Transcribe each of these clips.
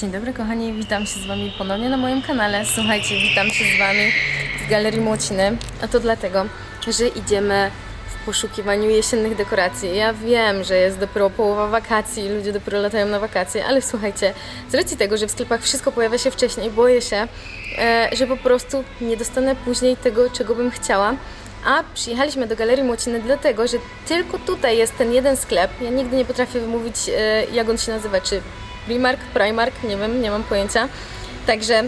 Dzień dobry kochani, witam się z Wami ponownie na moim kanale. Słuchajcie, witam się z Wami z Galerii Młociny, a to dlatego, że idziemy w poszukiwaniu jesiennych dekoracji. Ja wiem, że jest dopiero połowa wakacji, ludzie dopiero latają na wakacje, ale słuchajcie, z racji tego, że w sklepach wszystko pojawia się wcześniej, boję się, e, że po prostu nie dostanę później tego, czego bym chciała. A przyjechaliśmy do Galerii Młociny dlatego, że tylko tutaj jest ten jeden sklep. Ja nigdy nie potrafię wymówić, e, jak on się nazywa, czy Primark, Primark, nie wiem, nie mam pojęcia. Także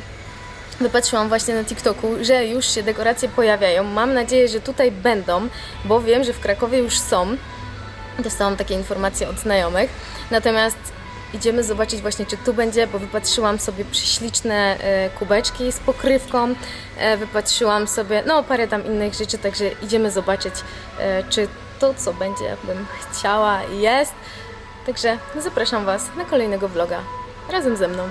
wypatrzyłam właśnie na TikToku, że już się dekoracje pojawiają. Mam nadzieję, że tutaj będą, bo wiem, że w Krakowie już są. Dostałam takie informacje od znajomych. Natomiast idziemy zobaczyć właśnie, czy tu będzie, bo wypatrzyłam sobie prześliczne e, kubeczki z pokrywką, e, wypatrzyłam sobie, no parę tam innych rzeczy, także idziemy zobaczyć, e, czy to, co będzie, bym chciała, jest. Także zapraszam Was na kolejnego vloga razem ze mną.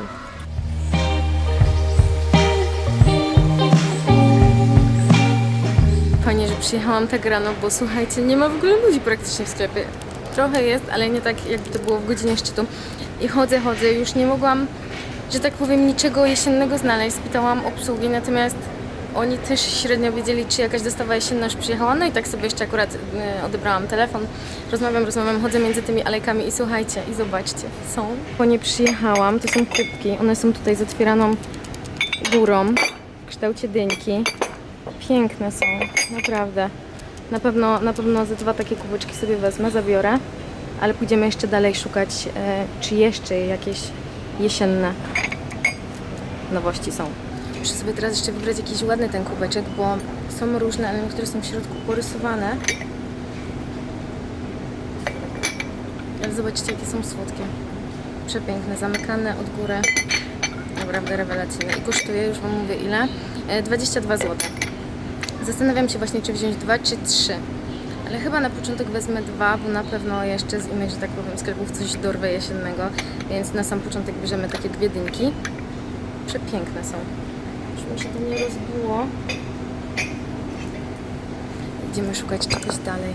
Fajnie, że przyjechałam tak rano, bo słuchajcie, nie ma w ogóle ludzi praktycznie w sklepie. Trochę jest, ale nie tak jakby to było w godzinie szczytu. I chodzę, chodzę, już nie mogłam, że tak powiem, niczego jesiennego znaleźć. Spytałam obsługi, natomiast oni też średnio wiedzieli, czy jakaś dostawa jesienna już przyjechała. No i tak sobie jeszcze akurat e, odebrałam telefon. Rozmawiam, rozmawiam, chodzę między tymi alejkami i słuchajcie, i zobaczcie, są. Po nie przyjechałam, to są kubki. One są tutaj z otwieraną górą w kształcie dyńki. Piękne są, naprawdę. Na pewno, na pewno ze dwa takie kubeczki sobie wezmę, zabiorę, ale pójdziemy jeszcze dalej szukać, e, czy jeszcze jakieś jesienne nowości są. Muszę sobie teraz jeszcze wybrać jakiś ładny ten kubeczek, bo są różne, ale niektóre są w środku porysowane. Ale zobaczcie, jakie są słodkie. Przepiękne, zamykane od góry. Naprawdę rewelacyjne. I kosztuje, już Wam mówię ile, E, 22 zł. Zastanawiam się właśnie, czy wziąć dwa, czy trzy. Ale chyba na początek wezmę dwa, bo na pewno jeszcze z innych, że tak powiem, sklepów coś dorwę jesiennego. Więc na sam początek bierzemy takie dwie dynki. Przepiękne są. Mi się to nie rozbiło. Idziemy szukać czegoś dalej.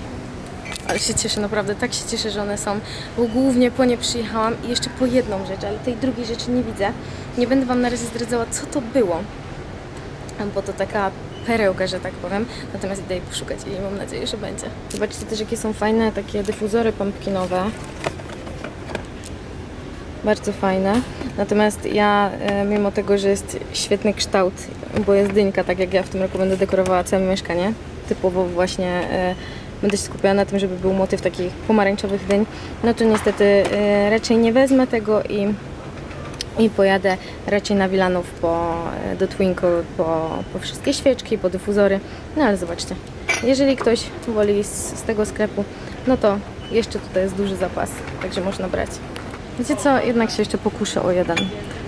Ale się cieszę, naprawdę tak się cieszę, że one są, bo głównie po nie przyjechałam i jeszcze po jedną rzecz, ale tej drugiej rzeczy nie widzę. Nie będę Wam na razie zdradzała, co to było, bo to taka perełka, że tak powiem. Natomiast idę jej poszukać i mam nadzieję, że będzie. Zobaczcie też, jakie są fajne takie dyfuzory pumpkinowe. Bardzo fajne. Natomiast ja, e, mimo tego, że jest świetny kształt, bo jest dynka, tak jak ja w tym roku będę dekorowała całe mieszkanie, typowo właśnie e, będę się skupiała na tym, żeby był motyw takich pomarańczowych dyń, no to niestety e, raczej nie wezmę tego i i pojadę raczej na Wilanów po, do Twinkle po, po wszystkie świeczki, po dyfuzory. No ale zobaczcie, jeżeli ktoś woli z, z tego sklepu, no to jeszcze tutaj jest duży zapas, także można brać. Wiecie co, jednak się jeszcze pokuszę o jeden.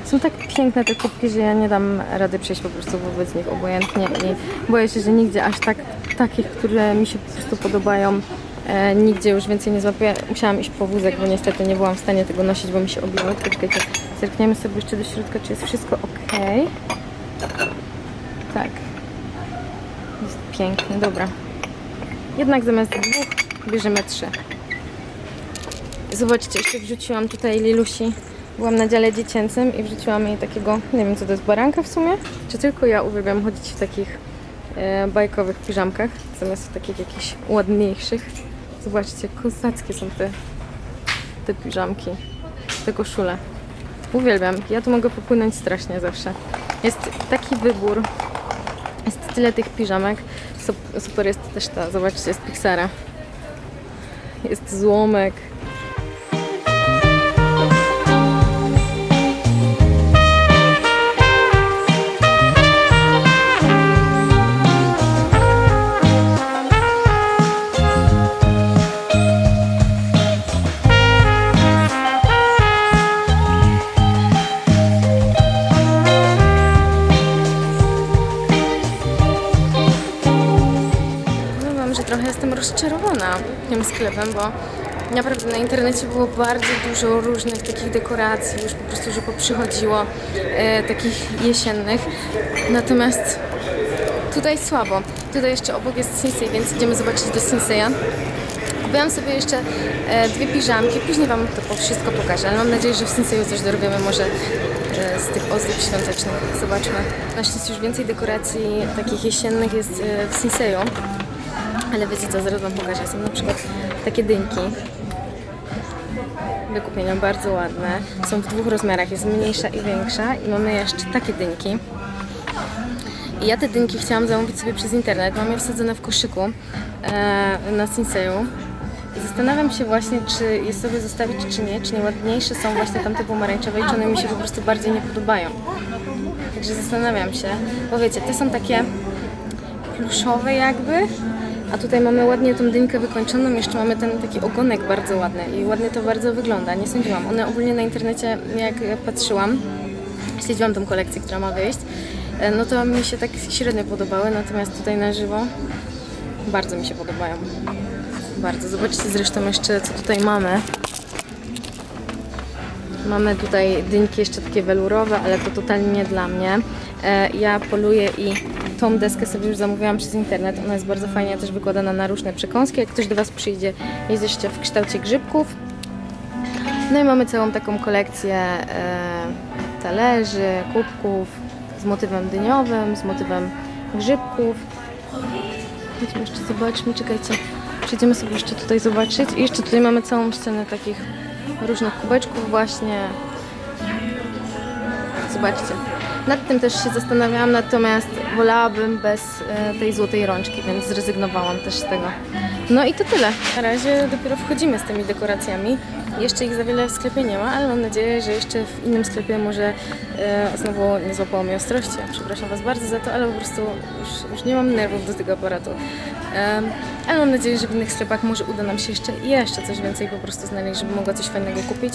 Są tak piękne te kubki, że ja nie dam rady przejść po prostu wobec nich obojętnie i boję się, że nigdzie aż tak takich, które mi się po prostu podobają, e, nigdzie już więcej nie złapię. Musiałam iść po wózek, bo niestety nie byłam w stanie tego nosić, bo mi się obiło. Tylko Czekajcie, zerkniemy sobie jeszcze do środka, czy jest wszystko ok. Tak. Jest piękny, dobra. Jednak zamiast dwóch bierzemy trzy. Zobaczcie, jeszcze wrzuciłam tutaj Lilusi. Byłam na dziale dziecięcym i wrzuciłam jej takiego, nie wiem co to jest, baranka w sumie? Czy tylko ja uwielbiam chodzić w takich e, bajkowych piżamkach, zamiast w takich jakichś ładniejszych. Zobaczcie, kozackie są te, te piżamki, te koszule. Uwielbiam, ja tu mogę popłynąć strasznie zawsze. Jest taki wybór, jest tyle tych piżamek. Sup- Super jest też ta, zobaczcie, jest Pixara. Jest złomek. Sklepem, bo naprawdę na internecie było bardzo dużo różnych takich dekoracji, już po prostu, że poprzychodziło e, takich jesiennych. Natomiast tutaj słabo. Tutaj jeszcze obok jest Sinsei, więc idziemy zobaczyć do Sinseya. Kupiłam sobie jeszcze e, dwie piżamki, później Wam to wszystko pokażę, ale mam nadzieję, że w Sinseju coś dorwiemy, może e, z tych ozdób świątecznych. Zobaczmy. Na szczęście już więcej dekoracji takich jesiennych jest e, w Sinseju. Ale wiecie co, zaraz Wam pokażę. Są na przykład takie dynki do kupienia, bardzo ładne. Są w dwóch rozmiarach, jest mniejsza i większa. I mamy jeszcze takie dynki. I ja te dynki chciałam zamówić sobie przez internet. Mam je wsadzone w koszyku e, na Sinseju. I zastanawiam się właśnie, czy je sobie zostawić, czy nie. Czy nieładniejsze są właśnie tamte pomarańczowe i czy one mi się po prostu bardziej nie podobają. Także zastanawiam się. Bo wiecie, te są takie pluszowe jakby, a tutaj mamy ładnie tą dynkę wykończoną, jeszcze mamy ten taki ogonek bardzo ładny i ładnie to bardzo wygląda. Nie sądziłam. One ogólnie na internecie, jak patrzyłam, śledziłam tą kolekcję, która ma wyjść, e, no to mi się tak średnio podobały, natomiast tutaj na żywo bardzo mi się podobają. Bardzo. Zobaczcie zresztą jeszcze, co tutaj mamy. Mamy tutaj dynki jeszcze takie welurowe, ale to totalnie nie dla mnie. E, Ja poluję i tą deskę sobie już zamówiłam przez internet. Ona jest bardzo fajnie też wykładana na różne przekąski. Jak ktoś do Was przyjdzie, jest jeszcze w kształcie grzybków. No i mamy całą taką kolekcję e, talerzy, kubków z motywem dyniowym, z motywem grzybków. Chodźmy jeszcze zobaczmy, czekajcie. Przejdziemy sobie jeszcze tutaj zobaczyć. I jeszcze tutaj mamy całą ścianę takich różnych kubeczków właśnie. Zobaczcie. Nad tym też się zastanawiałam, natomiast wolałabym bez e, tej złotej rączki, więc zrezygnowałam też z tego. No i to tyle. Na razie dopiero wchodzimy z tymi dekoracjami. Jeszcze ich za wiele w sklepie nie ma, ale mam nadzieję, że jeszcze w innym sklepie może e, znowu nie złapało mnie ostrości. Przepraszam Was bardzo za to, ale po prostu już, już nie mam nerwów do tego aparatu. Em, ale mam nadzieję, że w innych sklepach może uda nam się jeszcze jeszcze coś więcej po prostu znaleźć, żeby mogła coś fajnego kupić.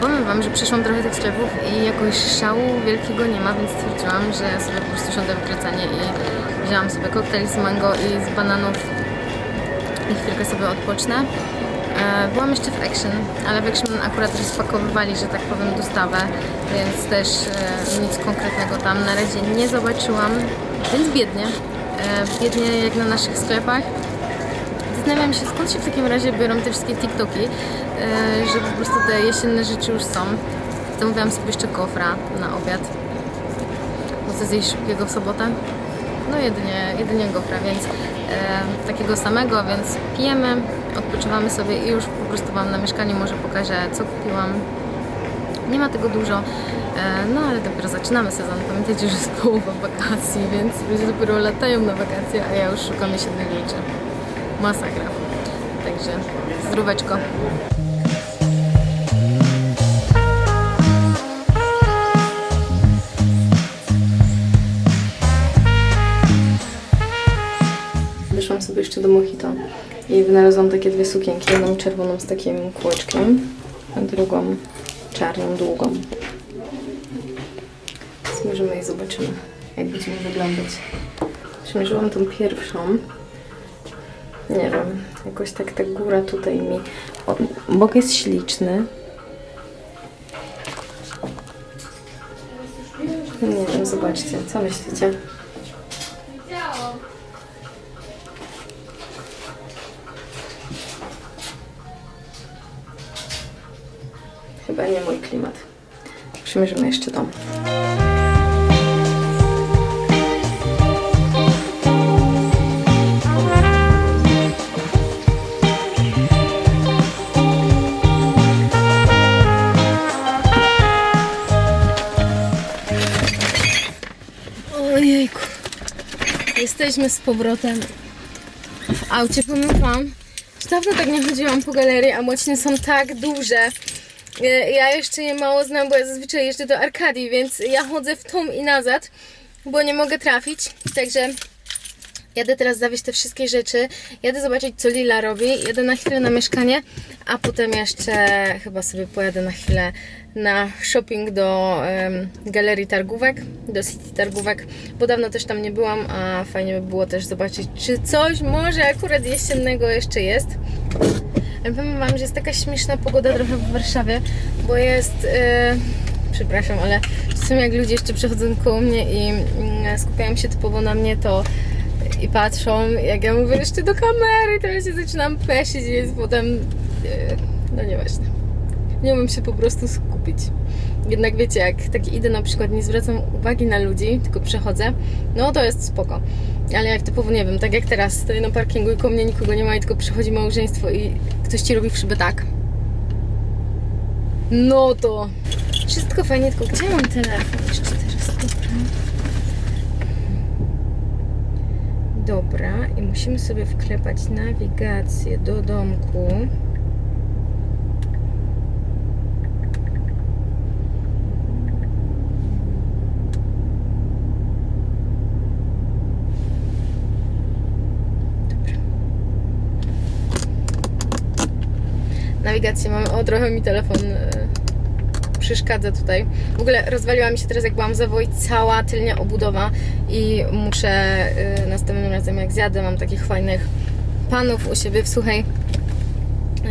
Powiem Wam, że przeszłam trochę tych sklepów i jakoś szału wielkiego nie ma, więc stwierdziłam, że sobie po prostu siądę w kręcenie i wzięłam sobie koktajl z mango i z bananów i chwilkę sobie odpocznę. E, Byłam jeszcze w Action, ale w Action akurat rozpakowywali, że tak powiem, dostawę, więc też e, nic konkretnego tam na razie nie zobaczyłam, więc biednie. E, Biednie jak na naszych sklepach. Zastanawiam się, skąd się w takim razie biorą te wszystkie TikToki, że po prostu te jesienne rzeczy już są. Zamówiłam sobie jeszcze kofra na obiad. Chcę zjeść szybkiego w sobotę. No jedynie, jedynie gofra, więc e, takiego samego, więc pijemy, odpoczywamy sobie i już po prostu Wam na mieszkaniu może pokażę, co kupiłam. Nie ma tego dużo, e, no ale dopiero zaczynamy sezon. Pamiętajcie, że jest połowa wakacji, więc ludzie dopiero latają na wakacje, a ja już szukam jesiennych rzeczy. Masakra. Także zdróweczko. Jeszcze do Mojito i wynalazłam takie dwie sukienki. Jedną czerwoną z takim kółeczkiem, a drugą czarną, długą. Zmierzymy i zobaczymy, jak będziemy wyglądać. Przymierzyłam tą pierwszą. Nie wiem, jakoś tak ta góra tutaj mi... O, bok jest śliczny. Nie wiem, zobaczcie, co myślicie? Chyba nie mój klimat. Przymierzymy jeszcze tą. Ojejku. Jesteśmy z powrotem w aucie. Powiem wam, dawno tak nie chodziłam po galerii, a mocny są tak duże. E, Ja jeszcze je mało znam, bo ja zazwyczaj jeżdżę do Arkadii, więc ja chodzę w tą i nazad, bo nie mogę trafić. Także jadę teraz zawieźć te wszystkie rzeczy. Jadę zobaczyć, co Lila robi. Jadę na chwilę na mieszkanie, a potem jeszcze chyba sobie pojadę na chwilę na shopping do em, galerii targówek, do City Targówek, bo dawno też tam nie byłam, a fajnie by było też zobaczyć, czy coś może akurat jesiennego jeszcze jest. Ale powiem Wam, że jest taka śmieszna pogoda trochę w Warszawie, bo jest. e, przepraszam, ale czasem jak ludzie jeszcze przechodzą koło mnie i mm, skupiają się typowo na mnie, to i patrzą, jak ja mówię jeszcze do kamery, to ja się zaczynam pesić, więc potem. e, no nieważne. Nie umiem się po prostu skupić. Jednak wiecie, jak tak idę na przykład, nie zwracam uwagi na ludzi, tylko przechodzę, no to jest spoko. Ale jak typowo, nie wiem, tak jak teraz, stoję na parkingu i koło mnie nikogo nie ma i tylko przychodzi małżeństwo i ktoś ci robi w szybę tak. No to... Wszystko fajnie, tylko gdzie mam telefon jeszcze teraz? Dobra. Dobra, i musimy sobie wklepać nawigację do domku. Nawigację. O, trochę mi telefon e, przeszkadza tutaj. W ogóle rozwaliła mi się teraz, jak byłam w cała tylnia obudowa i muszę e, następnym razem, jak zjadę, mam takich fajnych panów u siebie w Suchej,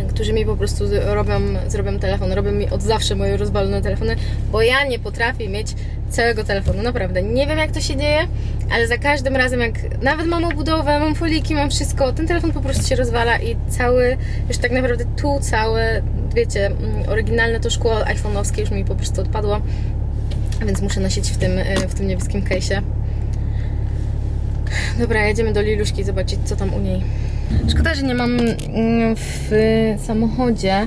którzy mi po prostu robią, zrobią telefon, robią mi od zawsze moje rozwalone telefony, bo ja nie potrafię mieć całego telefonu, naprawdę. Nie wiem jak to się dzieje, ale za każdym razem jak nawet mam obudowę, mam foliki, mam wszystko, ten telefon po prostu się rozwala i cały, już tak naprawdę tu całe, wiecie, mm, oryginalne to szkło iPhone'owskie już mi po prostu odpadło, więc muszę nosić w tym, e, w tym niebieskim case'ie. Dobra, jedziemy do Liluszki zobaczyć co tam u niej. Szkoda, że nie mam mm, w samochodzie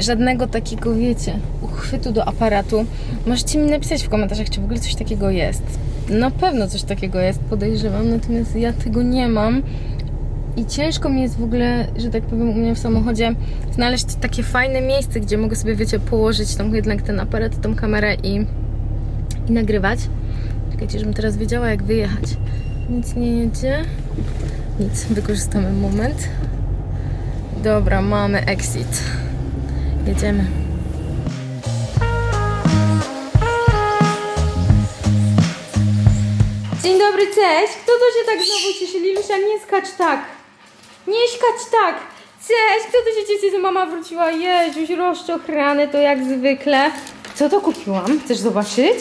żadnego takiego, wiecie, uchwytu do aparatu. Możecie mi napisać w komentarzach, czy w ogóle coś takiego jest. Na pewno coś takiego jest, podejrzewam, natomiast ja tego nie mam. I ciężko mi jest w ogóle, że tak powiem, u mnie w samochodzie znaleźć takie fajne miejsce, gdzie mogę sobie, wiecie, położyć tam jednak ten aparat, tą kamerę i, i nagrywać. Czekajcie, żebym teraz wiedziała, jak wyjechać. Nic nie jedzie. Nic, wykorzystamy moment. Dobra, mamy exit. Jedziemy. Dzień dobry, cześć. Kto to się tak znowu cieszy? Lilusia, nie skacz tak. Nie skacz tak. Cześć, kto to się cieszy, że mama wróciła? Jezuś, rozczochrany to jak zwykle. Co to kupiłam? Chcesz zobaczyć?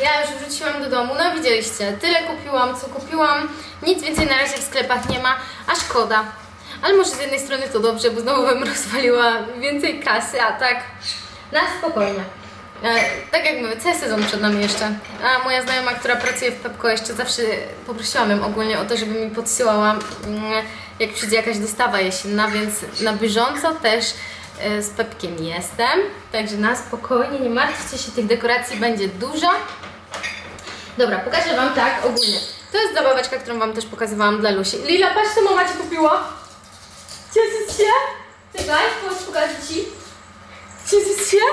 Ja już wróciłam do domu, no widzieliście, tyle kupiłam, co kupiłam, nic więcej na razie w sklepach nie ma, a szkoda. Ale może z jednej strony to dobrze, bo znowu bym rozwaliła więcej kasy, a tak na spokojnie. E, tak jak mówię, cały sezon przed nami jeszcze. A moja znajoma, która pracuje w Pepko, jeszcze zawsze poprosiłam ją ogólnie o to, żeby mi podsyłała, mm, jak przyjdzie jakaś dostawa jesienna, więc na bieżąco też e, z Pepkiem jestem. Także na spokojnie, nie martwcie się, tych dekoracji będzie dużo. Dobra, pokażę Wam tak ogólnie. To jest zabaweczka, którą Wam też pokazywałam dla Lusi. Lila, patrz co mama Ci kupiła. Cieszysz się? Czekaj, chodź pokażę Ci. Cieszysz się?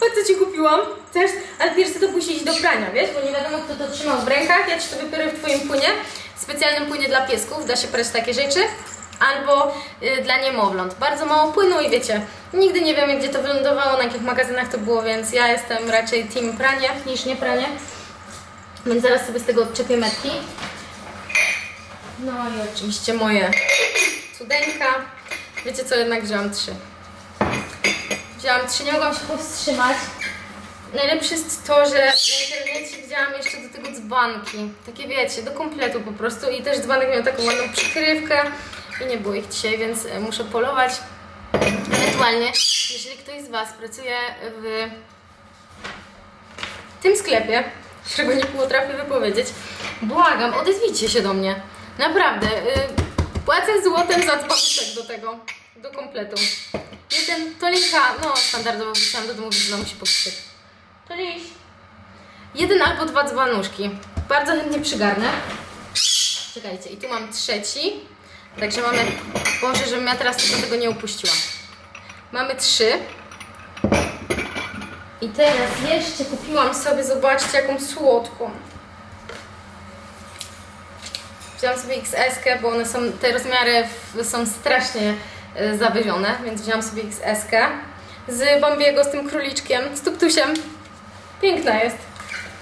Patrz co Ci kupiłam. Chcesz? Ale pierwszy to puścić do prania, wiesz? Bo nie wiadomo kto to trzymał w rękach. Ja Ci to wypiorę w Twoim płynie. Specjalnym płynie dla piesków. Da się prać takie rzeczy. Albo y, dla niemowląt. Bardzo mało płynu i wiecie, nigdy nie wiemy gdzie to wylądowało, na jakich magazynach to było, więc ja jestem raczej team pranie niż nie pranie. Więc zaraz sobie z tego odczepię metki. No i oczywiście moje cudeńka. Wiecie co, jednak wzięłam trzy. Wzięłam trzy, nie mogłam się powstrzymać. Najlepsze jest to, że na internecie widziałam jeszcze do tego dzbanki. Takie wiecie, do kompletu po prostu. I też dzbanek miał taką ładną przykrywkę. I nie było ich dzisiaj, więc e, muszę polować. Ewentualnie, jeżeli ktoś z Was pracuje w tym sklepie, którego nie potrafię wypowiedzieć, błagam, odezwijcie się do mnie. Naprawdę. Y, płacę złotem za dzbanek do tego, do kompletu. Jeden, to linka, no standardowo wróciłam do domu, więc znowu się pokrzyk. To liść. Jeden albo dwa dzbanuszki. Bardzo chętnie przygarnę. Czekajcie, i tu mam trzeci. Także mamy, Boże, żebym ja teraz tylko tego nie upuściła. Mamy trzy. I teraz jeszcze kupiłam sobie, zobaczcie, jaką słodką. Wziąłam sobie XS, bo one są, te rozmiary są strasznie e, zawyżone, więc wziąłam sobie XS z Bambiego, z tym króliczkiem, z tuptusiem. Piękna jest.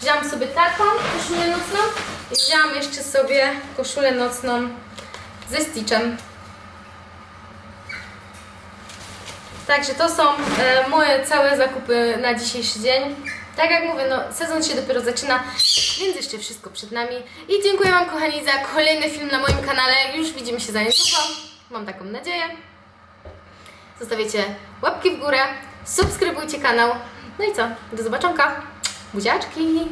Wziąłam sobie taką koszulę nocną i wziąłam jeszcze sobie koszulę nocną ze Stitchem. Także to są e, moje całe zakupy na dzisiejszy dzień. Tak jak mówię, no sezon się dopiero zaczyna, więc jeszcze wszystko przed nami. I dziękuję Wam kochani za kolejny film na moim kanale. Już widzimy się za niedługo. Mam taką nadzieję. Zostawiacie łapki w górę, subskrybujcie kanał. No i co? Do zobaczonka. Buziaczki!